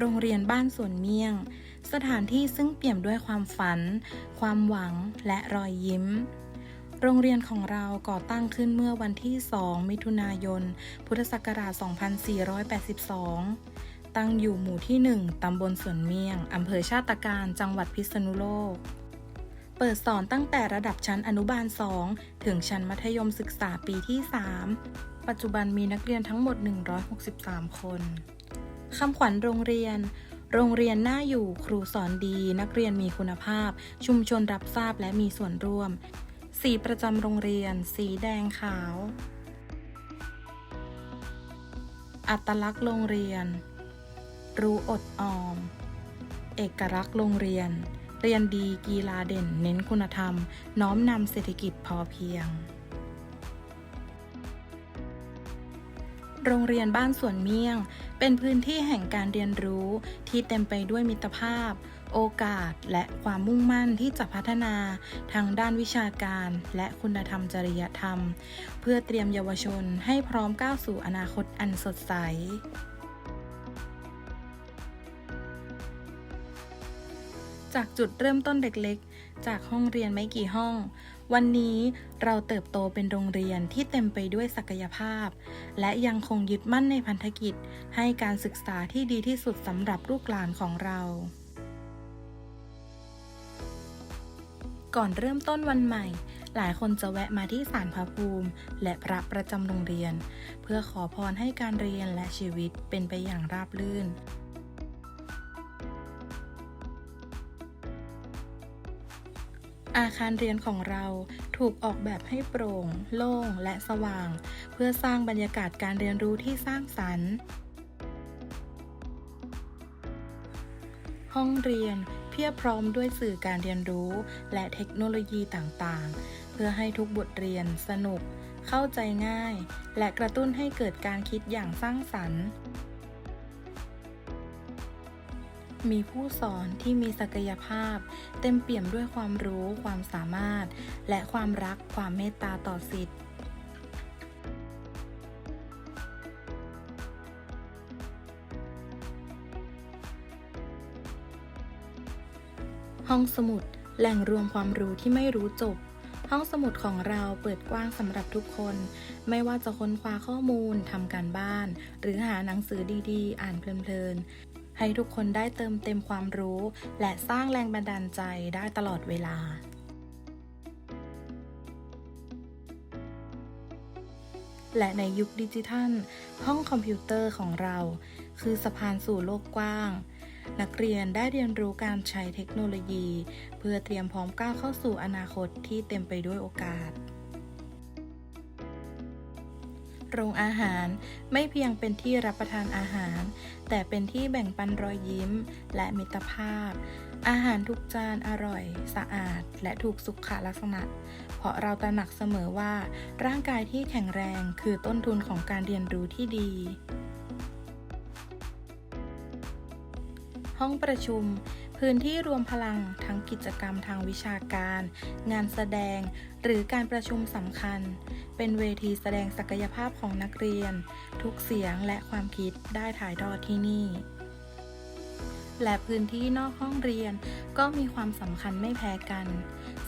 โรงเรียนบ้านสวนเมี่ยง สถานที่ซึ่งเปี่ยมด้วยความฝัน ความหวังและรอยยิ้ม โรงเรียนของเราก่อตั้งขึ้นเมื่อวันที่ 2 มิถุนายน พุทธศักราช 2482 ตั้งอยู่หมู่ที่ 1 ตำบลสวนเมี่ยง อำเภอชาติการ จังหวัดพิษณุโลกเปิดสอนตั้งแต่ระดับชั้นอนุบาล 2 ถึงชั้นมัธยมศึกษาปีที่ 3 ปัจจุบันมีนักเรียนทั้งหมด 163 คน คำขวัญโรงเรียน โรงเรียนน่าอยู่ครูสอนดี นักเรียนมีคุณภาพ ชุมชนรับทราบและมีส่วนร่วม สีประจำโรงเรียน สีแดงขาว อัตลักษณ์โรงเรียน รู้อดออม เอกลักษณ์โรงเรียน เรียนดีกีฬาเด่น เน้นคุณธรรม น้อมนำเศรษฐกิจพอเพียง โรงเรียนบ้านสวนเมี่ยง เป็นพื้นที่แห่งการเรียนรู้ที่เต็มไปด้วยมิตรภาพ โอกาส และความมุ่งมั่นที่จะพัฒนาทางด้านวิชาการ และคุณธรรมจริยธรรม เพื่อเตรียมเยาวชนให้พร้อมก้าวสู่อนาคตอันสดใสจากจุดเริ่มต้นเด็กๆ จากห้องเรียนไม่กี่ห้อง วันนี้เราเติบโตเป็นโรงเรียนที่เต็มไปด้วยศักยภาพ และยังคงยึดมั่นในพันธกิจ ให้การศึกษาที่ดีที่สุดสำหรับลูกหลานของเราก่อนเริ่มต้นวันใหม่ หลายคนจะแวะมาที่ศาลพระภูมิ และพระประจำโรงเรียน เพื่อขอพรให้การเรียนและชีวิตเป็นไปอย่างราบรื่น อาคารเรียนของเราถูกออกแบบให้โปร่ง โล่ง และสว่าง เพื่อสร้างบรรยากาศการเรียนรู้ที่สร้างสรรค์ ห้องเรียนเพียบพร้อมด้วยสื่อการเรียนรู้ และเทคโนโลยีต่างๆ เพื่อให้ทุกบทเรียนสนุก เข้าใจง่าย และกระตุ้นให้เกิดการคิดอย่างสร้างสรรค์ มีผู้สอนที่มีศักยภาพ เต็มเปี่ยมด้วยความรู้ ความสามารถ และความรักความเมตตาต่อสิทธิ์ห้องสมุด แหล่งรวมความรู้ที่ไม่รู้จบ ห้องสมุดของเราเปิดกว้างสำหรับทุกคน ไม่ว่าจะค้นคว้าข้อมูลทำการบ้าน หรือหาหนังสือดีๆ อ่านเพลินๆ ให้ทุกคนได้เติมเต็มความรู้ และสร้างแรงบันดาลใจได้ตลอดเวลา และในยุคดิจิทัล ห้องคอมพิวเตอร์ของเรา คือสะพานสู่โลกกว้าง นักเรียนได้เรียนรู้การใช้เทคโนโลยี เพื่อเตรียมพร้อมก้าวเข้าสู่อนาคตที่เต็มไปด้วยโอกาส โรงอาหาร ไม่เพียงเป็นที่รับประทานอาหาร แต่เป็นที่แบ่งปันรอยยิ้ม และมิตรภาพ อาหารทุกจานอร่อย สะอาด และถูกสุขลักษณะ เพราะเราตระหนักเสมอว่า ร่างกายที่แข็งแรงคือต้นทุนของการเรียนรู้ที่ดี ห้องประชุม พื้นที่รวมพลังทั้งกิจกรรมทางวิชาการ งานแสดง หรือการประชุมสำคัญ เป็นเวทีแสดงศักยภาพของนักเรียน ทุกเสียงและความคิดได้ถ่ายทอดที่นี่ และพื้นที่นอกห้องเรียนก็มีความสำคัญไม่แพ้กัน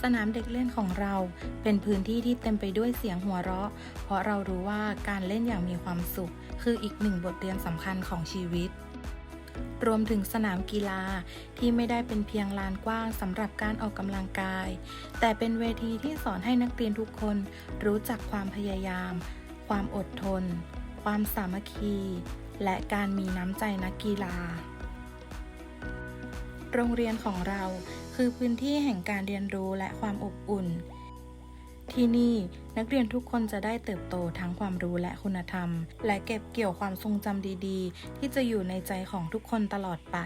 สนามเด็กเล่นของเราเป็นพื้นที่ที่เต็มไปด้วยเสียงหัวเราะ เพราะเรารู้ว่าการเล่นอย่างมีความสุข คืออีกหนึ่งบทเรียนสำคัญของชีวิต รวมถึงสนามกีฬาที่ไม่ได้เป็นเพียงลานกว้างสำหรับการออกกำลังกาย แต่เป็นเวทีที่สอนให้นักเรียนทุกคนรู้จักความพยายาม ความอดทน ความสามัคคี และการมีน้ำใจนักกีฬา โรงเรียนของเราคือพื้นที่แห่งการเรียนรู้และความอบอุ่น ที่นี่นักเรียนทุกคนจะได้เติบโตทั้งความรู้และคุณธรรม และเก็บเกี่ยวความทรงจำดีๆ ที่จะอยู่ในใจของทุกคนตลอดไป